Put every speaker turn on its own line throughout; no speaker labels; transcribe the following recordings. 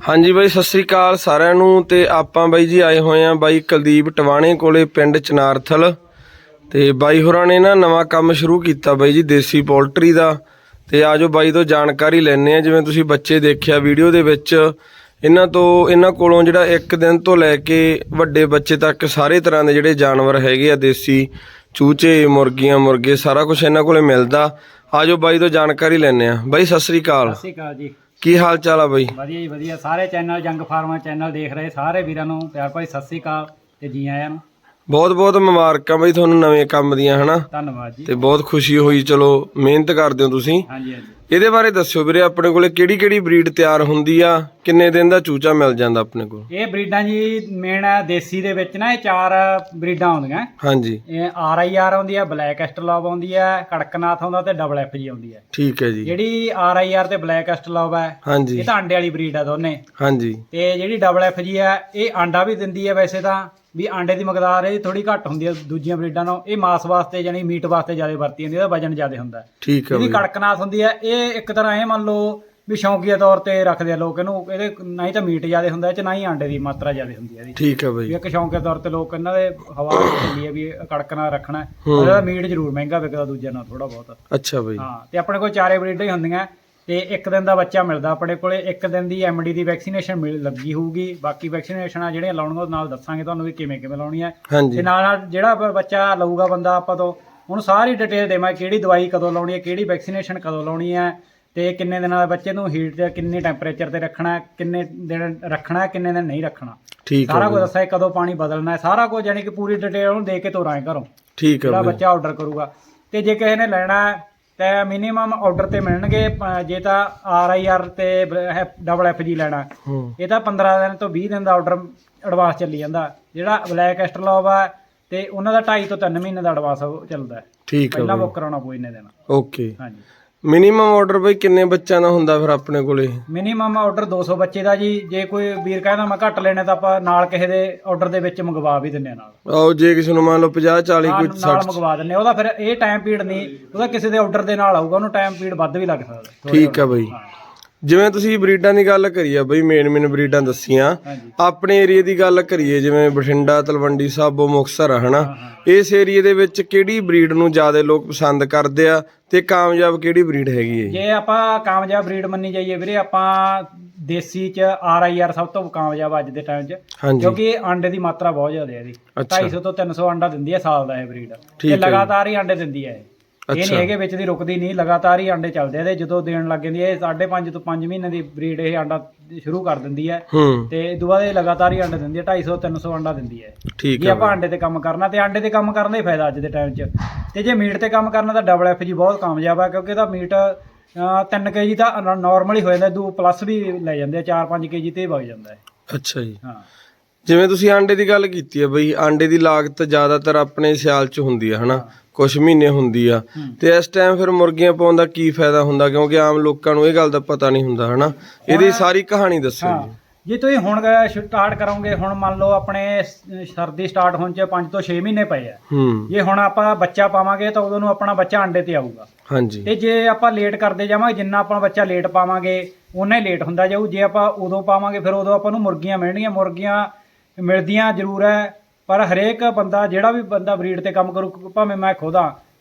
ਹਾਂਜੀ ਬਾਈ, ਸਤਿ ਸ੍ਰੀ ਅਕਾਲ ਸਾਰਿਆਂ ਨੂੰ ਤੇ ਆਪਾਂ ਬਾਈ ਜੀ ਆਏ ਹੋਏ ਆ ਬਾਈ ਕੁਲਦੀਪ ਟਵਾਣੇ ਕੋਲੇ ਪਿੰਡ ਚਨਾਰਥਲ ਤੇ ਬਾਈ ਹੋਰਾਂ ਨੇ ਨਾ ਨਵਾਂ ਕੰਮ ਸ਼ੁਰੂ ਕੀਤਾ ਬਾਈ ਜੀ, ਦੇਸੀ ਪੋਲਟਰੀ ਦਾ ਤੇ ਆਜੋ ਬਾਈ ਤੋਂ ਜਾਣਕਾਰੀ ਲੈਣੇ ਆ ਜਿਵੇਂ ਤੁਸੀਂ ਬੱਚੇ ਦੇਖਿਆ ਵੀਡੀਓ ਦੇ ਵਿੱਚ, ਇਹਨਾਂ ਤੋਂ, ਇਹਨਾਂ ਕੋਲੋਂ ਜਿਹੜਾ ਇੱਕ ਦਿਨ ਤੋਂ ਲੈ ਕੇ ਵੱਡੇ ਬੱਚੇ ਤੱਕ ਸਾਰੇ ਤਰ੍ਹਾਂ ਦੇ ਜਿਹੜੇ ਜਾਨਵਰ ਹੈਗੇ ਆ, ਦੇਸੀ ਚੂਚੇ, ਮੁਰਗੀਆਂ, ਮੁਰਗੇ, ਸਾਰਾ ਕੁਝ ਇਹਨਾਂ ਕੋਲੇ ਮਿਲਦਾ। ਆਜੋ ਬਾਈ ਤੋਂ ਜਾਣਕਾਰੀ ਲੈਣੇ ਆ ਬਾਈ, ਸਤਿ ਸ੍ਰੀ ਅਕਾਲ।
ਸਤਿ ਸ਼੍ਰੀ ਅਕਾਲ ਜੀ।
ਕੀ ਹਾਲ ਚਾਲ ਆ ਬਾਈ?
ਵਧੀਆ ਜੀ ਵਧੀਆ। ਸਾਰੇ ਚੈਨਲ ਜੰਗ ਫਾਰਮਾ ਚੈਨਲ ਦੇਖ ਰਹੇ ਸਾਰੇ ਵੀਰਾਂ ਨੂੰ। ਪਿਆਰ ਭਰੀ ਸਤਿ ਸ਼੍ਰੀ ਅਕਾਲ ਤੇ ਜੀ ਆਇਆਂ ਨੂੰ।
ਬਹੁਤ ਬਹੁਤ ਮੁਬਾਰਕਾਂ ਬਈ ਤੁਹਾਨੂੰ ਨਵੇਂ ਕੰਮ ਦੀਆਂ ਹਨਾ?
ਧੰਨਵਾਦ ਜੀ।
ਤੇ ਬਹੁਤ ਖੁਸ਼ੀ ਹੋਈ। ਚਲੋ ਮਿਹਨਤ ਕਰਦੇ ਹੋ ਤੁਸੀਂ।
ਹਾਂਜੀ ਹਾਂਜੀ।
ਇਹਦੇ ਬਾਰੇ ਦੱਸਿਓ ਵੀਰੇ ਆਪਣੇ ਕੋਲੇ ਕਿਹੜੀ ਕਿਹੜੀ ਬਰੀਡ ਤਿਆਰ ਹੁੰਦੀ ਆ? ਕਿੰਨੇ ਦਿਨ ਦਾ ਚੂਚਾ ਮਿਲ ਜਾਂਦਾ ਆਪਣੇ ਕੋਲ?
ਇਹ ਬਰੀਡਾਂ ਜੀ ਮੇਨ ਦੇਸੀ ਦੇ ਵਿੱਚ ਨਾ ਇਹ ਚਾਰ ਬਰੀਡਾਂ ਆਉਂਦੀਆਂ।
ਹਾਂਜੀ।
ਇਹ ਆਰ ਆਈ ਆਰ ਆਉਂਦੀ ਹੈ ਬਲੈਕ ਐਸਟਰਲੌਬ ਆਉਂਦੀ ਹੈ ਕੜਕਨਾਥ ਆਉਂਦਾ ਤੇ ਡਬਲ ਐਫ ਜੀ ਆਉਂਦੀ ਹੈ
ਠੀਕ ਹੈ ਜੀ।
ਜਿਹੜੀ ਆਰ ਆਈ ਆਰ ਤੇ ਬਲੈਕ ਐਸਟਰਲੌਬ ਹੈ
ਹਾਂਜੀ।
ਇਹ ਤਾਂ ਅੰਡੇ ਵਾਲੀ ਬਰੀਡ ਆ ਦੋਨੇ।
ਹਾਂਜੀ।
ਤੇ ਜਿਹੜੀ ਡਬਲ ਐਫ ਜੀ ਹੈ ਇਹ ਆਂਡਾ ਵੀ ਦਿੰਦੀ ਹੈ ਵੈਸੇ ਤਾਂ। ਵੀ ਆਂਡੇ ਦੀ ਮਕਦਾਰ ਇਹ ਥੋੜੀ ਘੱਟ ਹੁੰਦੀ ਹੈ ਦੂਜੀਆਂ ਬਰੀਡਾਂ ਨਾਲੋਂ। ਇਹ ਮਾਸ ਵਾਸਤੇ ਯਾਨੀ ਮੀਟ ਵਾਸਤੇ ਜ਼ਿਆਦਾ ਵਰਤੀ ਜਾਂਦੀ ਹੈ ਇਹਦਾ ਵਜਨ ਜ਼ਿਆਦਾ ਹੁੰਦਾ। ਹੈ
ਠੀਕ ਹੈ
ਇਹਦੀ
ਬਈ।
ਕੜਕਨਾਥ ਹੁੰਦੀ ਹੈ ਇਹ ਇੱਕ ਤਰ੍ਹਾਂ ਇਹ ਮੰਨ ਲਓ ਵੀ ਸ਼ੌਂਕੀਆ ਤੌਰ ਤੇ ਰੱਖਦੇ ਆ ਲੋਕ ਇਹਨੂੰ ਇਹਦੇ ਨਾ ਹੀ ਤਾਂ ਮੀਟ ਜ਼ਿਆਦਾ ਹੁੰਦਾ ਇਹ ਚ ਨਾ ਹੀ ਆਂਡੇ ਦੀ ਮਾਤਰਾ ਜ਼ਿਆਦਾ ਹੁੰਦੀ ਹੈ ਇਹਦੀ।
ਠੀਕ ਹੈ
ਵੀ
ਬਈ
ਇੱਕ ਸ਼ੌਂਕੀਆ ਤੌਰ ਤੇ ਲੋਕ ਇਹਨਾਂ ਦੇ ਹਵਾ ਚੱਲੀ ਹੈ ਵੀ ਇਹ ਕੜਕਣਾ ਰੱਖਣਾ ਹੈ।
ਹੂੰ।
ਉਹਦਾ ਮੀਟ ਜ਼ਰੂਰ ਮਹਿੰਗਾ ਵਿਕਦਾ ਦੂਜੇ ਨਾਲ ਥੋੜਾ ਬਹੁਤ।
ਅੱਛਾ ਬਈ।
ਹਾਂ ਤੇ ਆਪਣੇ ਕੋਲ ਚਾਰੇ ਬਰੀਡਾਂ ਹੀ ਹੁੰਦੀਆਂ। ਤੇ ਇੱਕ ਦਿਨ ਦਾ ਬੱਚਾ ਮਿਲਦਾ ਆਪਣੇ ਕੋਲੇ ਇੱਕ ਦਿਨ ਦੀ ਐਮਡੀ ਦੀ ਵੈਕਸੀਨੇਸ਼ਨ ਮਿਲ ਲੱਗੀ ਹੋਊਗੀ। ਬਾਕੀ ਵੈਕਸੀਨੇਸ਼ਨਾਂ ਜਿਹੜੀਆਂ ਲਾਉਣੀਆਂ ਉਹ ਨਾਲ ਦੱਸਾਂਗੇ ਤੁਹਾਨੂੰ ਵੀ ਕਿਵੇਂ ਕਿਵੇਂ ਲਾਉਣੀ ਹੈ ਤੇ
ਹਾਂਜੀ
ਨਾਲ ਨਾਲ ਜਿਹੜਾ ਬ- ਬੱਚਾ ਲਊਗਾ ਬੰਦਾ ਆਪਾਂ ਤੋਂ ਉਹਨੂੰ ਸਾਰੀ ਡਿਟੇਲ ਦੇਵਾਂ ਕਿਹੜੀ ਦਵਾਈ ਕਦੋਂ ਲਾਉਣੀ ਹੈ ਕਿਹੜੀ ਵੈਕਸੀਨੇਸ਼ਨ ਕਦੋਂ ਲਾਉਣੀ ਹੈ ਤੇ ਕਿੰਨੇ ਦਿਨਾਂ ਦੇ ਬੱਚੇ ਨੂੰ ਹੀਟ ਤੇ ਕਿੰਨੇ ਟੈਂਪਰੇਚਰ ਤੇ ਰੱਖਣਾ ਹੈ, ਕਿੰਨੇ ਦਿਨ ਰੱਖਣਾ ਹੈ, ਕਿੰਨੇ ਦਿਨ ਨਹੀਂ ਰੱਖਣਾ।
ਠੀਕ ਹੈ
ਸਾਰਾ ਕੁਝ
ਬਈ।
ਦੱਸਿਆ ਕਦੋਂ ਪਾਣੀ ਬਦਲਣਾ ਹੈ ਸਾਰਾ ਕੁਝ ਯਾਨੀ ਕਿ ਪੂਰੀ ਡਿਟੇਲ ਉਹਨੂੰ ਦੇ ਕੇ ਤੋਰਾਂਗੇ ਘਰੋਂ।
ਠੀਕ ਹੈ
ਜਿਹੜਾ ਬੱਚਾ ਆਰਡਰ ਕਰੂਗਾ। ਤੇ ਜੇ ਕਿਸੇ ਨੇ ਲੈਣਾ ਹੈ ਤਾਂ ਮਿਨੀਮਮ ਆਰਡਰ ਤੇ ਮਿਲਣਗੇ ਜੇ ਤਾਂ ਆਰ ਆਈ ਆਰ ਤੇ ਡਬਲ ਐਫ ਜੀ ਲੈਣਾ। ਇਹ ਤਾਂ 15 ਦਿਨ ਤੋਂ 20 ਦਿਨ ਦਾ ਆਰਡਰ ਐਡਵਾਂਸ ਚੱਲੀ ਜਾਂਦਾ। ਜਿਹੜਾ ਬਲੈਕ ਐਸਟਰਲੌਬ ਆ ਤੇ ਉਹਨਾਂ ਦਾ 2.5 ਤੋਂ 3 ਮਹੀਨੇ ਦਾ ਐਡਵਾਂਸ ਚੱਲਦਾ। ਹੈ
ਠੀਕ ਹੈ
ਪਹਿਲਾਂ ਬੁੱਕ ਕਰਾਉਣਾ ਪਊ ਇੰਨੇ ਦਿਨ।
ਓਕੇ
ਹਾਂਜੀ।
ਮਿਨੀਮਮ ਆਰਡਰ ਬਈ ਕਿੰਨੇ ਬੱਚਿਆਂ ਦਾ ਹੁੰਦਾ ਫਿਰ ਆਪਣੇ ਕੋਲੇ?
ਮਿਨੀਮਮ ਆਰਡਰ 200 ਬੱਚੇ ਦਾ ਜੀ। ਜੇ ਕੋਈ ਵੀਰ ਕਹਿੰਦਾ ਮੈਂ ਘੱਟ ਲੈਣੇ ਤਾਂ ਆਪਾਂ ਨਾਲ ਕਿਸੇ ਦੇ ਆਰਡਰ ਦੇ ਵਿੱਚ ਮੰਗਵਾ ਵੀ ਦਿੰਨੇ ਆ ਨਾਲ।
ਆਓ ਜੇ ਕਿਸੇ ਨੂੰ ਮੰਨ ਲਓ 50 40
ਨਾਲ
ਕੋਈ
ਨਾਲ
60
ਮੰਗਵਾ ਦਿੰਨੇ ਆ। ਉਹਦਾ ਫਿਰ ਇਹ ਟਾਈਮ ਪੀਰੀਅਡ ਨਹੀਂ। ਉਹਦਾ ਕਿਸੇ ਦੇ ਆਰਡਰ ਦੇ ਨਾਲ ਆਊਗਾ ਉਹਨੂੰ ਟਾਈਮ ਪੀਰੀਅਡ ਵੱਧ ਵੀ ਲੱਗ ਸਕਦਾ।
ਠੀਕ ਆ ਬਈ। ਜਿਵੇਂ ਤੁਸੀਂ ਬਰੀਡਾਂ ਦੀ ਗੱਲ ਕਰੀ ਆ ਬਈ ਮੇਨ ਮੇਨ ਬਰੀਡਾਂ ਦੱਸੀਆਂ। ਆਪਣੇ ਏਰੀਆ ਦੀ ਗੱਲ ਕਰੀਏ ਜਿਵੇਂ ਬਠਿੰਡਾ ਤਲਵੰਡੀ ਸਾਬੋ ਮੁਕਤਸਰ ਆ ਹਨਾ। ਇਸ ਏਰੀਆ ਦੇ ਵਿੱਚ ਕਿਹੜੀ ਬਰੀਡ ਨੂੰ ਜ਼ਿਆਦਾ ਲੋਕ ਪਸੰਦ ਕਰਦੇ ਆ ਤੇ ਕਾਮਯਾਬ ਕਿਹੜੀ ਬਰੀਡ ਹੈਗੀ ਹੈ ਜੀ?
ਜੇ ਆਪਾਂ ਕਾਮਯਾਬ ਬਰੀਡ ਮੰਨੀ ਜਾਈਏ ਵੀਰੇ ਆਪਾਂ ਦੇਸੀ ਚ ਆਰ ਆਈ ਆਰ ਸਭ ਤੋਂ ਕਾਮਯਾਬ ਅੱਜ ਦੇ ਟਾਈਮ 'ਚ
ਹਾਂਜੀ।
ਕਿਉਂਕਿ ਆਂਡੇ ਦੀ ਮਾਤਰਾ ਬਹੁਤ ਜ਼ਿਆਦਾ ਹੈ ਇਹਦੀ।
ਅੱਛਾ।
250 ਤੋਂ 300 ਅੰਡਾ ਦਿੰਦੀ ਹੈ ਸਾਲ ਦਾ ਇਹ ਬਰੀਡ।
ਠੀਕ ਹੈ
ਤੇ
ਜੀ।
ਲਗਾਤਾਰ ਹੀ ਅੰਡੇ ਦਿੰਦੀ ਹੈ ਇਹ। ਇਹ। ਨਹੀਂ ਹੈਗੇ ਵਿੱਚ ਦੀ ਰੁਕਦੀ ਨਹੀਂ ਲਗਾਤਾਰ ਹੀ ਅੰਡੇ ਚੱਲਦੇ ਇਹਦੇ ਜਦੋਂ ਦੇਣ ਲੱਗ ਜਾਂਦੀ ਹੈ 5.5 ਤੋਂ 5 ਮਹੀਨੇ ਦੀ ਬਰੀਡ ਇਹ ਅੰਡਾ ਸ਼ੁਰੂ ਕਰ ਦਿੰਦੀ ਹੈ। ਤੇ ਇਹ ਤੋਂ ਬਾਅਦ ਇਹ ਲਗਾਤਾਰ ਹੀ ਅੰਡੇ ਦਿੰਦੀ ਹੈ 250 300 ਅੰਡਾ ਦਿੰਦੀ ਹੈ
ਠੀਕ ਹੈ
ਆਪਾਂ ਅੰਡੇ ਤੇ ਕੰਮ ਕਰਨਾ ਤੇ ਅੰਡੇ ਤੇ ਕੰਮ ਕਰਨ ਦਾ ਹੀ ਫਾਇਦਾ ਅੱਜ ਦੇ ਟਾਈਮ 'ਚ। ਤੇ ਜੇ ਮੀਟ ਤੇ ਕੰਮ ਕਰਨਾ ਤਾਂ ਡਬਲ ਐਫ ਜੀ ਬਹੁਤ ਕਾਮਯਾਬ ਆ ਕਿਉਂਕਿ ਇਹਦਾ ਮੀਟ 3 ਕੇਜੀ ਤਾਂ ਨਾਰਮਲ ਹੀ ਹੋ ਜਾਂਦਾ ਦੂ ਪਲੱਸ ਵੀ ਲੈ ਜਾਂਦੇ ਆ 4-5 ਕੇਜੀ ਤੇ ਵਗ ਜਾਂਦਾ ਹੈ
ਅੱਛਾ ਜੀ।
ਹਾਂ।
ਜਿਵੇਂ ਤੁਸੀਂ ਆਂਡੇ ਦੀ ਗੱਲ ਕੀਤੀ ਹੈ ਬਈ ਆਂਡੇ ਦੀ ਲਾਗਤ ਜ਼ਿਆਦਾਤਰ ਆਪਣੇ ਸਿਆਲ 'ਚ ਹੁੰਦੀ ਆ ਹਨਾ? ਕੁਝ ਮਹੀਨੇ ਹੁੰਦੀ ਆ।
ਹੂੰ।
ਤੇ ਇਸ ਟਾਈਮ ਫਿਰ ਮੁਰਗੀਆਂ ਪਾਉਣ ਦਾ ਕੀ ਫਾਇਦਾ ਹੁੰਦਾ? ਕਿਉਂਕਿ ਆਮ ਲੋਕਾਂ ਨੂੰ ਇਹ ਗੱਲ ਦਾ ਪਤਾ ਨਹੀਂ ਹੁੰਦਾ ਹਨਾ? ਇਹਦੀ ਸਾਰੀ ਕਹਾਣੀ ਦੱਸੋ
ਹਾਂ।
ਜੀ
ਜੇ ਤੁਸੀਂ ਹੁਣ ਸਟਾਰਟ ਕਰੋਗੇ ਹੁਣ ਮੰਨ ਲਓ ਆਪਣੇ ਸਰਦੀ ਸਟਾਰਟ ਹੋਣ 'ਚ 5 ਤੋਂ 6 ਮਹੀਨੇ ਪਏ ਆ।
ਹੂੰ।
ਜੇ ਹੁਣ ਆਪਾਂ ਬੱਚਾ ਪਾਵਾਂਗੇ ਤਾਂ ਉਦੋਂ ਨੂੰ ਆਪਣਾ ਬੱਚਾ ਅੰਡੇ ਤੇ ਆਊਗਾ।
ਹਾਂਜੀ।
ਤੇ ਜੇ ਆਪਾਂ ਲੇਟ ਕਰਦੇ ਜਾਵਾਂਗੇ ਜਿੰਨਾ ਆਪਣਾ ਬੱਚਾ ਲੇਟ ਪਾਵਾਂਗੇ ਉਨਾ ਹੀ ਲੇਟ ਹੁੰਦਾ ਜਾਊ। ਜੇ ਆਪਾਂ ਉਦੋਂ ਪਾਵਾਂਗੇ ਫਿਰ ਉਦੋਂ ਆਪਾਂ ਨੂੰ ਮੁਰਗੀਆਂ ਮਿਲਣਗੀਆਂ। ਮੁਰਗੀਆਂ ਮਿਲਦੀਆਂ ਜ਼ਰੂਰ ਹੈ ਪਰ ਹਰੇਕ ਬੰਦਾ ਜਿਹੜਾ ਵੀ ਬੰਦਾ ਬਰੀਡ ਤੇ ਕੰਮ ਕਰੂ ਭਾਵੇਂ ਮੈਂ ਖੁਦ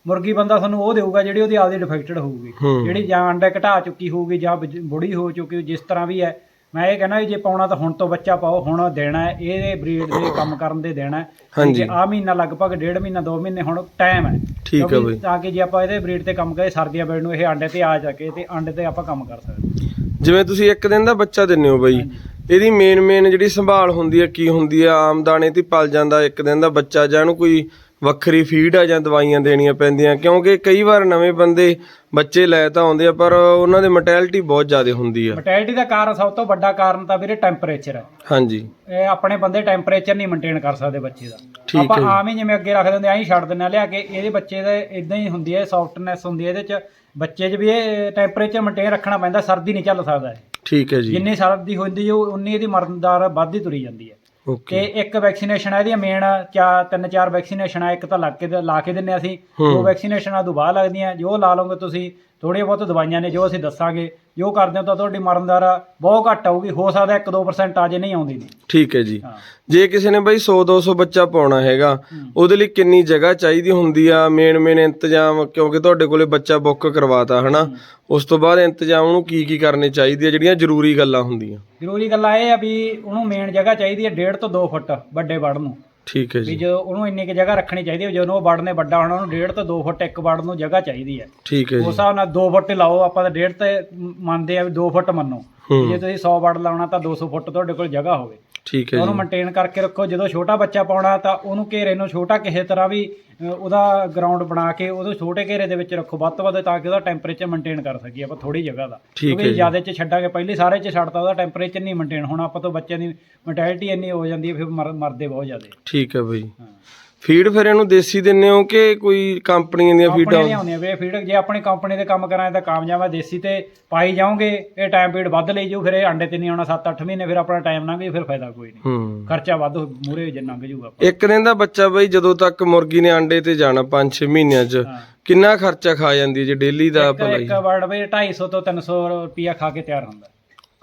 ਮੁਰਗੀ ਬੰਦਾ ਤੁਹਾਨੂੰ ਉਹ ਦੇਊਗਾ ਜਿਹੜੀ ਉਹਦੀ ਆਪਦੀ ਡਿਫੈਕਟਡ ਹੋਊਗੀ। ਜਿਹੜੀ ਜਾਂ ਅੰਡੇ ਘਟਾ ਚੁੱਕੀ ਹੋਊਗੀ ਜਾਂ ਬੁੜੀ ਹੋ ਚੁੱਕੀ ਜਿਸ ਤਰ੍ਹਾਂ ਵੀ ਹੈ ਮੈਂ ਇਹ ਕਹਿੰਦਾ ਜੇ ਪਾਉਣਾ ਤਾਂ ਹੁਣ ਤੋਂ ਬੱਚਾ ਪਾਓ ਹੁਣ ਦੇਣਾ ਹੈ ਇਹ ਬਰੀਡ ਦੇ ਕੰਮ ਕਰਨ ਦੇ ਦੇਣਾ ਹੈ
ਹਾਂਜੀ।
ਆ ਮਹੀਨਾ ਲਗਭਗ ਡੇਢ ਮਹੀਨਾ 2 ਮਹੀਨੇ ਹੁਣ ਟਾਈਮ ਹੈ
ਠੀਕ ਹੈ ਬਈ
ਤਾਂ ਕਿ ਜੇ ਆਪਾਂ ਇਹਦੇ ਬਰੀਡ ਤੇ ਕੰਮ ਕਰੀਏ ਸਰਦੀਆਂ ਵੇਲੇ ਨੂੰ ਇਹ ਆਂਡੇ ਤੇ ਆ ਸਕੇ ਤੇ ਆਂਡੇ ਤੇ ਆਪਾਂ ਕੰਮ ਕਰ ਸਕਦੇ
ਜਿਵੇਂ ਤੁਸੀਂ ਇੱਕ ਦਿਨ ਦਾ ਬੱਚਾ ਦਿੰਦੇ ਹੋ ਬਈ। ਇਹਦੀ ਮੇਨ ਮੇਨ ਜਿਹੜੀ ਸੰਭਾਲ ਹੁੰਦੀ ਹੈ ਕੀ ਹੁੰਦੀ ਆ ਆਮ ਦਾਣੇ ਤੇ ਹੀ ਪਲ ਜਾਂਦਾ ਇੱਕ ਦਿਨ ਦਾ ਬੱਚਾ ਜਾਂ ਇਹਨੂੰ ਕੋਈ ਵੱਖਰੀ ਫੀਡ ਆ ਜਾਂ ਦਵਾਈਆਂ ਦੇਣੀਆਂ ਪੈਂਦੀਆਂ। ਕਿਉਂਕਿ ਕਈ ਵਾਰ ਨਵੇਂ ਬੰਦੇ ਬੱਚੇ ਲੈ ਤਾਂ ਆਉਂਦੇ ਆ ਪਰ ਉਹਨਾਂ ਦੇ ਮੋਰਟੈਲਿਟੀ ਬਹੁਤ ਜ਼ਿਆਦਾ ਹੁੰਦੀ ਆ।
ਮੋਰਟੈਲਿਟੀ ਦਾ ਕਾਰਨ ਸਭ ਤੋਂ ਵੱਡਾ ਕਾਰਨ ਤਾਂ ਵੀਰੇ ਟੈਂਪਰੇਚਰ ਹੈ
ਹਾਂਜੀ।
ਇਹ ਆਪਣੇ ਬੰਦੇ ਟੈਂਪਰੇਚਰ ਨਹੀਂ ਮੇਨਟੇਨ ਕਰ ਸਕਦੇ ਬੱਚੇ ਦਾ। ਆਪਾਂ
ਹੈ।
ਆਮ ਹੀ ਜਿਵੇਂ ਅੱਗੇ ਰੱਖ ਦਿੰਦੇ ਆਂ ਹੀ ਛੱਡ ਦਿੰਦੇ ਆ ਲਿਆ ਕੇ ਇਹਦੇ ਬੱਚੇ ਦੇ ਇਦਾਂ ਹੀ ਹੁੰਦੀ ਹੈ ਸੌਫਟਨੈਸ ਹੁੰਦੀ ਹੈ ਇਹਦੇ ਚ। ਬੱਚੇ 'ਚ ਵੀ ਇਹ ਟੈਂਪਰੇਚਰ ਮੇਨਟੇਨ ਰੱਖਣਾ ਪੈਂਦਾ ਸਰਦੀ ਨਹੀਂ ਚੱਲ ਸਕਦਾ।
ਠੀਕ ਹੈ ਜੀ।
ਜਿੰਨੀ ਸਰਦੀ ਹੁੰਦੀ ਉਹ ਉਨੀ ਇਹਦੀ ਮਰਨਦਾਰ ਵੱਧਦੀ ਤੁਰੀ ਜਾਂਦੀ ਹੈ। ਤੇ
ਓਕੇ
ਇੱਕ ਵੈਕਸੀਨੇਸ਼ਨ ਹੈ ਇਹਦੀਆਂ ਮੇਨ ਚਾਰ ਤਿੰਨ ਚਾਰ ਵੈਕਸੀਨੇਸ਼ਨ ਆ ਇੱਕ ਤਾਂ ਲੱਗ ਕੇ ਲਾ ਕੇ ਦਿੰਨੇ ਅਸੀਂ।
ਹੂੰ।
ਦੋ ਵੈਕਸੀਨੇਸ਼ਨਾਂ ਤੋਂ ਬਾਅਦ ਲੱਗਦੀਆਂ। ਜੋ ਲਾ ਲਓਗੇ ਤੁਸੀਂ ਥੋੜ੍ਹੀਆਂ ਬਹੁਤ ਦਵਾਈਆਂ ਨੇ ਜੋ ਅਸੀਂ ਦੱਸਾਂਗੇ ਜੋ ਕਰਦੇ ਹਾਂ ਤਾਂ ਤੁਹਾਡੀ ਮਰਨ ਦਰ ਬਹੁਤ ਘੱਟ ਆਊਗੀ ਹੋ ਸਕਦਾ 1-2% ਆ ਜੇ ਨਹੀਂ ਆਉਂਦੀ ਨਹੀਂ
ਠੀਕ ਹੈ ਜੀ।
ਹਾਂ।
ਜੇ ਕਿਸੇ ਨੇ ਬਾਈ 100 200 ਬੱਚਾ ਪਾਉਣਾ ਹੈਗਾ। ਉਹਦੇ ਲਈ ਕਿੰਨੀ ਜਗ੍ਹਾ ਚਾਹੀਦੀ ਹੁੰਦੀ ਆ ਮੇਨ ਮੇਨ ਇੰਤਜ਼ਾਮ ਕਿਉਂਕਿ ਤੁਹਾਡੇ ਕੋਲੇ ਬੱਚਾ ਬੁੱਕ ਕਰਵਾਤਾ ਹਨਾ? ਉਸ ਤੋਂ ਬਾਅਦ ਇੰਤਜ਼ਾਮ ਨੂੰ ਕੀ ਕੀ ਕਰਨੇ ਚਾਹੀਦੇ ਆ ਜਿਹੜੀਆਂ ਜ਼ਰੂਰੀ ਗੱਲਾਂ ਹੁੰਦੀਆਂ?
ਜ਼ਰੂਰੀ ਗੱਲ ਇਹ ਆ ਵੀ ਉਹਨੂੰ ਮੇਨ ਜਗ੍ਹਾ ਚਾਹੀਦੀ ਹੈ 1.5 ਤੋਂ 2 ਫੁੱਟ ਵੱਡੇ ਵੜ ਨੂੰ।
ਠੀਕ ਹੈ
ਵੀ
ਜੀ।
ਜੋ ਉਹਨੂੰ ਇੰਨੀ ਕਿ ਜਗ੍ਹਾ ਰੱਖਣੀ ਚਾਹੀਦੀ ਹੈ ਜਦੋਂ ਉਹ ਵੜ ਨੇ ਵੱਡਾ ਹੋਣਾ ਉਹਨੂੰ 1.5 ਤੋਂ 2 ਫੁੱਟ ਇੱਕ ਵੜ ਨੂੰ ਜਗ੍ਹਾ ਚਾਹੀਦੀ ਹੈ।
ਠੀਕ ਹੈ
ਉਸ
ਜੀ
ਹਿਸਾਬ ਨਾਲ 2 ਫੁੱਟ ਲਾਓ ਆਪਾਂ ਤਾਂ 1.5 ਤੇ ਮੰਨਦੇ ਆ ਵੀ 2 ਫੁੱਟ ਮੰਨੋ।
ਹੂੰ।
ਜੇ ਤੁਸੀਂ 100 ਵੜ ਲਾਉਣਾ ਤਾਂ 200 ਫੁੱਟ ਤੁਹਾਡੇ ਕੋਲ ਜਗ੍ਹਾ ਹੋਵੇ।
ਠੀਕ ਹੈ
ਉਹਨੂੰ ਮੇਨਟੇਨ ਕਰਕੇ ਰੱਖੋ। ਜਦੋਂ ਛੋਟਾ ਬੱਚਾ ਪਾਉਣਾ ਤਾਂ ਉਹਨੂੰ ਘੇਰੇ ਨੂੰ ਛੋਟਾ ਕਿਸੇ ਤਰ੍ਹਾਂ ਵੀ ਅ, ਉਹਦਾ ਗਰਾਊਂਡ ਬਣਾ ਕੇ ਉਹਦੇ ਛੋਟੇ ਘੇਰੇ ਦੇ ਵਿੱਚ ਰੱਖੋ। ਵੱਧ ਤੋਂ ਵੱਧ ਤਾਂ ਕਿ ਉਹਦਾ ਟੈਂਪਰੇਚਰ ਮੇਨਟੇਨ ਕਰ ਸਕੀਏ ਆਪਾਂ ਥੋੜੀ ਜਗ੍ਹਾ ਦਾ।
ਠੀਕ ਹੈ ਜੀ।
ਜ਼ਿਆਦਾ ਚ ਛੱਡਾਂਗੇ ਪਹਿਲੇ ਸਾਰੇ ਚ ਛੱਡਤਾ ਉਹਦਾ ਟੈਂਪਰੇਚਰ ਨਹੀਂ ਮੇਨਟੇਨ ਹੋਣਾ। ਆਪਾਂ ਤੋਂ ਬੱਚਿਆਂ ਦੀ ਮੋਰਟੈਲਿਟੀ ਇੰਨੀ ਹੋ ਜਾਂਦੀ ਹੈ ਫਿਰ ਮਰ- ਮਰਦੇ ਬਹੁਤ ਜ਼ਿਆਦੇ।
ਠੀਕ ਹੈ ਬਾਈ।
ਹਾਂ।
ਫੀਡ ਫਿਰ ਇਹਨੂੰ ਦੇਸੀ ਦਿੰਨੇ ਹੋ ਕਿ ਕੋਈ ਕੰਪਨੀਆਂ ਦੀਆਂ ਫੀਡਾਂ?
ਨਹੀਂ ਆਉਂਦੀਆਂ ਵੀਰੇ ਫੀਡ ਜੇ ਆਪਣੀ ਕੰਪਨੀ ਦੇ ਕੰਮ ਕਰਾਂ ਤਾਂ ਕਾਮਯਾਬ ਆ ਦੇਸੀ ਤੇ ਪਾਈ ਜਾਓਗੇ ਇਹ ਟਾਈਮ ਪੀਰੀਅਡ ਵੱਧ ਲਈ ਜਾਊ ਫਿਰ ਇਹ ਅੰਡੇ ਤੇ ਨਹੀਂ ਆਉਣਾ 7-8 ਮਹੀਨੇ ਫਿਰ ਆਪਣਾ ਟਾਈਮ ਲੰਘ ਗਈ ਫਿਰ ਫਾਇਦਾ ਕੋਈ ਨਹੀਂ।
ਹੂੰ।
ਖਰਚਾ ਵੱਧ ਮੂਰੇ ਜੇ ਲੰਘ ਜਾਊਗਾ
ਇੱਕ ਦਿਨ ਦਾ ਬੱਚਾ ਬਾਈ ਜਦੋਂ ਤੱਕ ਮੁਰਗੀ ਨੇ ਆਂਡੇ ਤੇ ਜਾਣਾ 5-6 ਮਹੀਨਿਆਂ 'ਚ
ਹਾਂ।
ਕਿੰਨਾ ਖਰਚਾ ਖਾ ਜਾਂਦੀ ਹੈ ਜੇ ਡੇਲੀ ਦਾ
ਇੱਕ
ਆਪਾਂ
ਇੱਕ ਵਰਡ ਵੀ 250 ਤੋਂ 300 ਰੁਪਿਆ ਖਾ ਕੇ ਤਿਆਰ ਹੁੰਦਾ।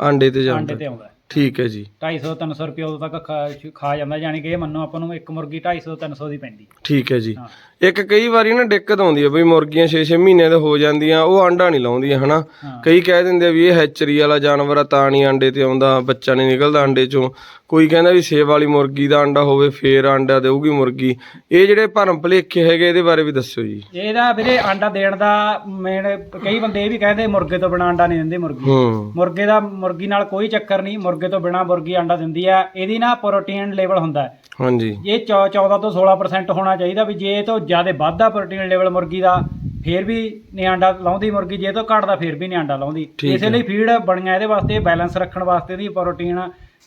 ਆਂਡੇ ਤੇ ਜਾਂਦਾ।
ਤੇ ਆਉਂਦਾ।
ਠੀਕ ਹੈ ਜੀ।
250 300 ਰੁਪਏ ਉਦੋਂ ਤੱਕ ਖਾ- ਖਾ ਜਾਂਦਾ ਯਾਨੀ ਕਿ ਇਹ ਮੰਨੋ ਆਪਾਂ ਨੂੰ ਇੱਕ ਮੁਰਗੀ 250 300 ਦੀ ਪੈਂਦੀ।
ਠੀਕ ਹੈ ਜੀ।
ਹਾਂ।
ਇੱਕ ਕਈ ਵਾਰੀ ਨਾ ਦਿੱਕਤ ਆਉਂਦੀ ਹੈ ਬਈ ਮੁਰਗੀਆਂ 6-6 ਮਹੀਨਿਆਂ ਦੇ ਹੋ ਜਾਂਦੀਆਂ ਉਹ ਆਂਡਾ ਨਹੀਂ ਲਾਉਂਦੀਆਂ ਹਨਾ?
ਹਾਂ।
ਕਈ ਕਹਿ ਦਿੰਦੇ ਆ ਵੀ ਇਹ ਹੈਚਰੀ ਵਾਲਾ ਜਾਨਵਰ ਆ ਤਾਂ ਨਹੀਂ ਆਂਡੇ ਤੇ ਆਉਂਦਾ ਬੱਚਾ ਨਹੀਂ ਨਿਕਲਦਾ ਆਂਡੇ ਚੋਂ। ਕੋਈ ਕਹਿੰਦਾ ਵੀ ਸੇਬ ਵਾਲੀ ਮੁਰਗੀ ਦਾ ਆਂਡਾ ਹੋਵੇ ਫੇਰ ਆਂਡਾ ਦੇਊਗੀ ਮੁਰਗੀ। ਇਹ ਜਿਹੜੇ ਭਰਮ ਭੁਲੇਖੇ ਹੈਗੇ ਇਹਦੇ ਬਾਰੇ ਵੀ ਦੱਸਿਓ ਜੀ।
ਇਹਦਾ ਵੀਰੇ ਆਂਡਾ ਦੇਣ ਦਾ ਮੇਨ ਕਈ ਬੰਦੇ ਇਹ ਵੀ ਕਹਿੰਦੇ ਮੁਰਗੇ ਤੋਂ ਬਿਨਾ ਆਂਡਾ ਨਹੀਂ ਦਿੰਦੀ ਮੁਰਗੀ।
ਹੂੰ।
ਮੁਰਗੇ ਦਾ ਮੁਰਗੀ ਨਾਲ ਕੋਈ ਚੱਕਰ ਨਹੀਂ ਮੁਰਗੇ ਤੋਂ ਬਿਨਾ ਮੁਰਗੀ ਆਂਡਾ ਦਿੰਦੀ ਆ। ਇਹਦੀ ਨਾ ਪ੍ਰੋਟੀਨ ਲੈਵਲ ਹੁੰਦਾ ਹੈ।
ਹਾਂਜੀ।
ਇਹ ਚੌ- 14 ਤੋਂ 16% ਹੋਣਾ ਚਾਹੀਦਾ ਵੀ ਜੇ ਇਹ ਤੋਂ ਜ਼ਿਆਦਾ ਵੱਧਦਾ ਪ੍ਰੋਟੀਨ ਲੈਵਲ ਮੁਰਗੀ ਦਾ ਫੇਰ ਵੀ ਨਹੀਂ ਲਾਉਂਦੀ ਮੁਰਗੀ ਜੇ ਤੋਂ ਘਟਦਾ ਫੇਰ ਵੀ ਨਹੀਂ ਲਾਉਂਦੀ।
ਠੀਕ
ਇਸੇ ਲਈ ਫੀਡ ਬਣੀਆਂ ਇਹਦੇ ਵਾਸਤੇ ਬੈਲੈਂਸ ਰੱਖਣ ਵਾਸਤੇ ਦੀ ਪ੍ਰੋਟੀਨ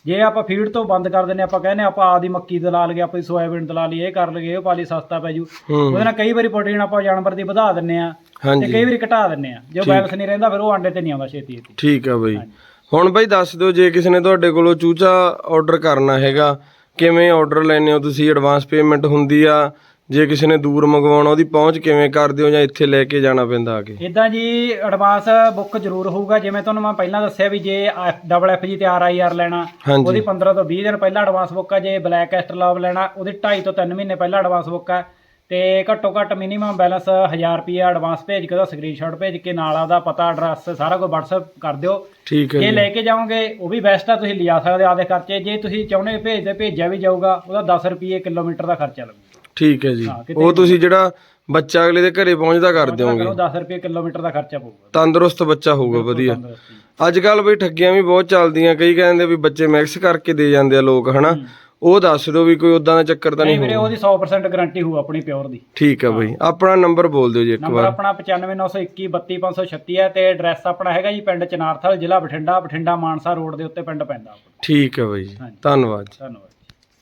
ਜੇ ਆਪਾਂ ਫੀਡ ਤੋਂ ਬੰਦ ਕਰ ਦਿੰਨੇ ਆਪਾਂ ਕਹਿੰਦੇ ਆਪਾਂ ਆਪਦੀ ਮੱਕੀ ਦਲਾ ਲਈਏ ਆਪਣੀ ਸੋਇਆਬੀਨ ਦਲਾ ਲਈ ਇਹ ਕਰ ਲਈਏ ਇਹ ਪਾ ਲਈ ਸਸਤਾ ਪੈ ਜੂ। ਉਹਦੇ ਨਾਲ ਕਈ ਵਾਰੀ ਪ੍ਰੋਟੀਨ ਆਪਾਂ ਜਾਨਵਰ ਦੀ ਵਧਾ ਦਿੰਨੇ ਆ ਤੇ ਕਈ ਵਾਰੀ ਘਟਾ ਦਿੰਨੇ ਆ ਜੋ ਬੈਲੈਂਸ ਨਹੀਂ ਰਹਿੰਦਾ ਫਿਰ ਉਹ ਆਂਡੇ ਤੇ ਨਹੀਂ ਆਉਂਦਾ ਛੇਤੀ
ਠੀਕ ਆ ਬਈ। ਹੁਣ ਬਈ ਦੱਸ ਦਿਓ ਜੇ ਕਿਸੇ ਨੇ ਤੁਹਾਡੇ ਕੋਲੋਂ ਚੂਚਾ ਆਰਡਰ ਕਰਨਾ ਹੈਗਾ ਕਿਵੇਂ ਆਰਡਰ ਲੈਣੇ ਹੋ? ਤੁਸੀਂ ਐਡਵਾਂਸ ਪੇਮੈਂਟ ਹੁੰਦੀ ਆ ਜੇ ਕਿਸੇ ਨੇ ਦੂਰ ਮੰਗਵਾਉਣਾ ਉਹਦੀ ਪਹੁੰਚ ਕਿਵੇਂ ਕਰਦੇ ਹੋ ਜਾਂ ਇੱਥੇ ਲੈ ਕੇ ਜਾਣਾ ਪੈਂਦਾ ਆ ਕੇ?
ਇਦਾਂ ਜੀ ਐਡਵਾਂਸ ਬੁੱਕ ਜ਼ਰੂਰ ਹੋਊਗਾ। ਜਿਵੇਂ ਤੁਹਾਨੂੰ ਮੈਂ ਪਹਿਲਾਂ ਦੱਸਿਆ ਵੀ ਜੇ ਡਬਲ ਐਫ ਜੀ ਤੇ ਆਰ ਆਈ ਆਰ ਲੈਣਾ
ਹਾਂਜੀ।
ਉਹਦੀ 15 ਤੋਂ 20 ਦਿਨ ਪਹਿਲਾਂ ਐਡਵਾਂਸ ਬੁੱਕ ਆ। ਜੇ ਬਲੈਕ ਐਸਟਰਲੌਬ ਲੈਣਾ ਉਹਦੀ 2.5 ਤੋਂ 3 ਮਹੀਨੇ ਪਹਿਲਾਂ ਐਡਵਾਂਸ ਬੁੱਕ ਆ। ਤੇ ਘੱਟੋ ਘੱਟ ਮਿਨੀਮਮ ਬੈਲੈਂਸ 1000 ਰੁਪਏ ਐਡਵਾਂਸ ਭੇਜ ਕੇ ਉਹਦਾ ਸਕਰੀਨਸ਼ਾਟ ਭੇਜ ਕੇ ਨਾਲ ਆਪਦਾ ਪਤਾ ਐਡਰੈਸ ਸਾਰਾ ਕੁਝ WhatsApp ਕਰ ਦਿਓ।
ਠੀਕ ਹੈ
ਜੇ
ਜੀ।
ਲੈ ਕੇ ਜਾਓਗੇ ਉਹ ਵੀ ਬੈਸਟ ਆ ਤੁਸੀਂ ਲਿਜਾ ਸਕਦੇ ਆਪਦੇ ਖਰਚੇ। ਜੇ ਤੁਸੀਂ ਚਾਹੁੰਦੇ ਹੋ ਭੇਜਦੇ ਭੇਜਿਆ ਵੀ ਜਾਊਗਾ ਉਹਦਾ 10 ਰੁਪਏ ਕਿਲੋਮੀਟਰ ਦਾ ਖਰਚਾ ਲੱਗੂਗਾ
ਠੀਕ ਹੈ ਜੀ।
ਹਾਂ, ਕਿਤੇ
ਉਹ ਤੁਸੀਂ ਜਿਹੜਾ ਬੱਚਾ ਅਗਲੇ ਦੇ ਘਰੇ ਪਹੁੰਚਦਾ ਕਰ ਦਿਓਗੇ।
ਕਰੋ 10 ਰੁਪਏ ਕਿਲੋਮੀਟਰ ਦਾ ਖਰਚਾ ਪਊਗਾ।
ਤੰਦਰੁਸਤ ਬੱਚਾ ਹੋਊਗਾ ਵਧੀਆ।
ਤੰਦਰੁਸਤੀ।
ਅੱਜ ਕੱਲ ਬਈ ਠੱਗੀਆਂ ਵੀ ਬਹੁਤ ਚੱਲਦੀਆਂ ਕਈ ਕਹਿੰਦੇ ਵੀ ਬੱਚੇ ਮਿਕਸ ਕਰਕੇ ਦੇ ਜਾਂਦੇ ਆ ਲੋਕ ਹਨਾ। ਉਹ ਦੱਸ ਦਿਓ ਵੀ ਕੋਈ ਉਦਾਂ ਦਾ ਚੱਕਰ ਤਾਂ
ਨਹੀਂ
ਨਹੀਂ
ਵੀਰੇ ਉਹਦੀ 100% ਗਾਰੰਟੀ ਹੋਊ ਆਪਣੀ ਪਿਓਰ ਦੀ।
ਠੀਕ ਹੈ। ਬਈ ਆਪਣਾ ਨੰਬਰ ਬੋਲ ਦਿਓ ਜੀ ਇੱਕ
ਨੰਬਰ
ਵਾਰ।
ਆਪਣਾ 95921 32536 ਹੈ ਤੇ ਐਡਰੈਸ ਆਪਣਾ ਹੈਗਾ ਜੀ ਪਿੰਡ ਚਨਾਰਥਲ ਜ਼ਿਲ੍ਹਾ ਬਠਿੰਡਾ ਬਠਿੰਡਾ ਮਾਨਸਾ ਰੋਡ ਦੇ ਉੱਤੇ ਪਿੰਡ ਪੈਂਦਾ ਆਪਣਾ।
ਠੀਕ ਹੈ ਬਈ ਜੀ।
ਹਾਂਜੀ।
ਧੰਨਵਾਦ ਜੀ।
ਧੰਨਵਾਦ।